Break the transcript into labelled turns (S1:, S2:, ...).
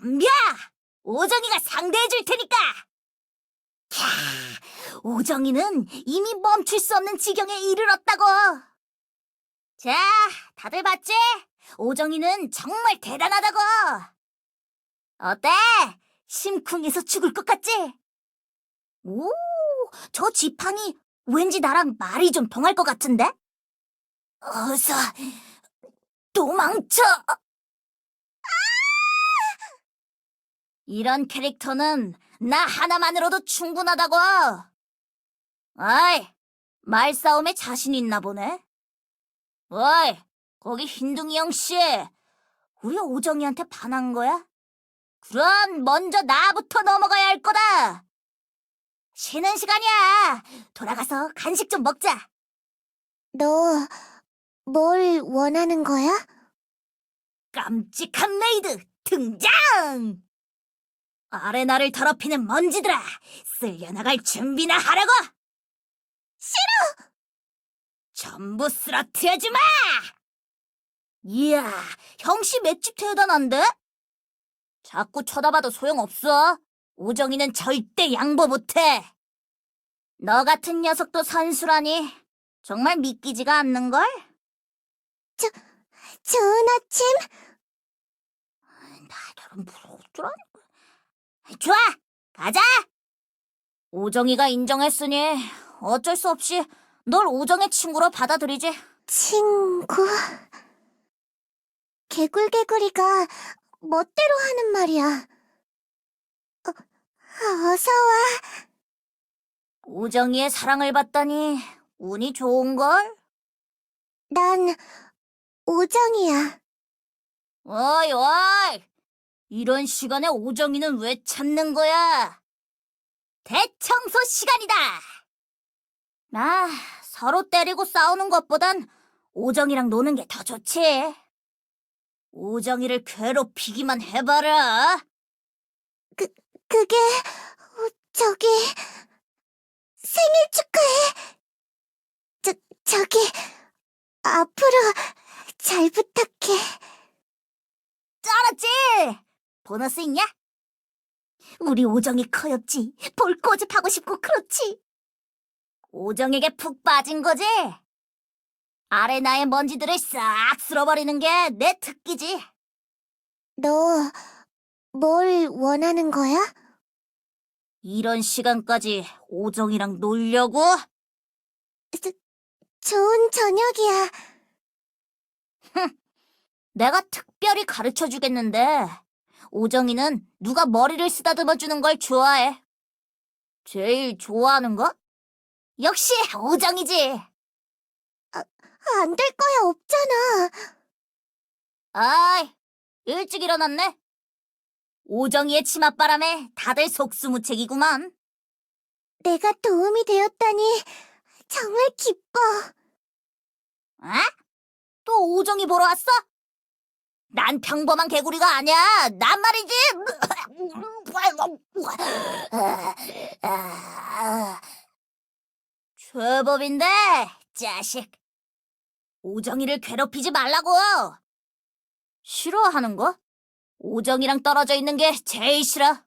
S1: 덤벼! 오정이가 상대해줄 테니까! 캬, 오정이는 이미 멈출 수 없는 지경에 이르렀다고! 자, 다들 봤지? 오정이는 정말 대단하다고! 어때? 심쿵해서 죽을 것 같지? 오, 저 지팡이 왠지 나랑 말이 좀 통할 것 같은데? 어서 도망쳐! 이런 캐릭터는 나 하나만으로도 충분하다고. 어이, 말싸움에 자신 있나 보네. 어이, 거기 흰둥이 형씨. 우리 오정이한테 반한 거야? 그럼 먼저 나부터 넘어가야 할 거다. 쉬는 시간이야. 돌아가서 간식 좀 먹자.
S2: 너, 뭘 원하는 거야?
S1: 깜찍한 메이드 등장! 아레나를 더럽히는 먼지들아, 쓸려나갈 준비나 하라고! 싫어! 전부 쓰러뜨려주마! 이야, 형씨 맷집 대단한데? 자꾸 쳐다봐도 소용없어. 우정이는 절대 양보 못해. 너 같은 녀석도 선수라니 정말 믿기지가 않는걸?
S2: 좋은 아침?
S1: 나처럼 부러울 줄 거야. 좋아, 가자. 오정이가 인정했으니 어쩔 수 없이 널 오정의 친구로 받아들이지.
S2: 친구. 개굴개굴이가 멋대로 하는 말이야. 어, 어서 와.
S1: 오정이의 사랑을 받다니 운이 좋은걸?
S2: 난 오정이야.
S1: 어이, 어이! 이런 시간에 오정이는 왜 찾는 거야? 대청소 시간이다! 아, 서로 때리고 싸우는 것보단 오정이랑 노는 게 더 좋지. 오정이를 괴롭히기만 해봐라.
S2: 그게, 어, 저기, 생일 축하해. 저, 저기, 앞으로 잘 부탁해.
S1: 쩔었지? 보너스 있냐? 우리 오정이 커엽지. 볼 꼬집하고 싶고 그렇지. 오정에게 푹 빠진 거지? 아레나의 먼지들을 싹 쓸어버리는 게 내 특기지.
S2: 너, 뭘 원하는 거야?
S1: 이런 시간까지 오정이랑 놀려고?
S2: 좋은 저녁이야.
S1: 내가 특별히 가르쳐 주겠는데, 오정이는 누가 머리를 쓰다듬어 주는 걸 좋아해. 제일 좋아하는 거? 역시 오정이지.
S2: 안 될 거야, 없잖아.
S1: 아이, 일찍 일어났네. 오정이의 치맛바람에 다들 속수무책이구만.
S2: 내가 도움이 되었다니 정말 기뻐.
S1: 아? 또 오정이 보러 왔어? 난 평범한 개구리가 아니야. 난 말이지. 죄법인데, 자식. 오정이를 괴롭히지 말라고. 싫어하는 거? 오정이랑 떨어져 있는 게 제일 싫어.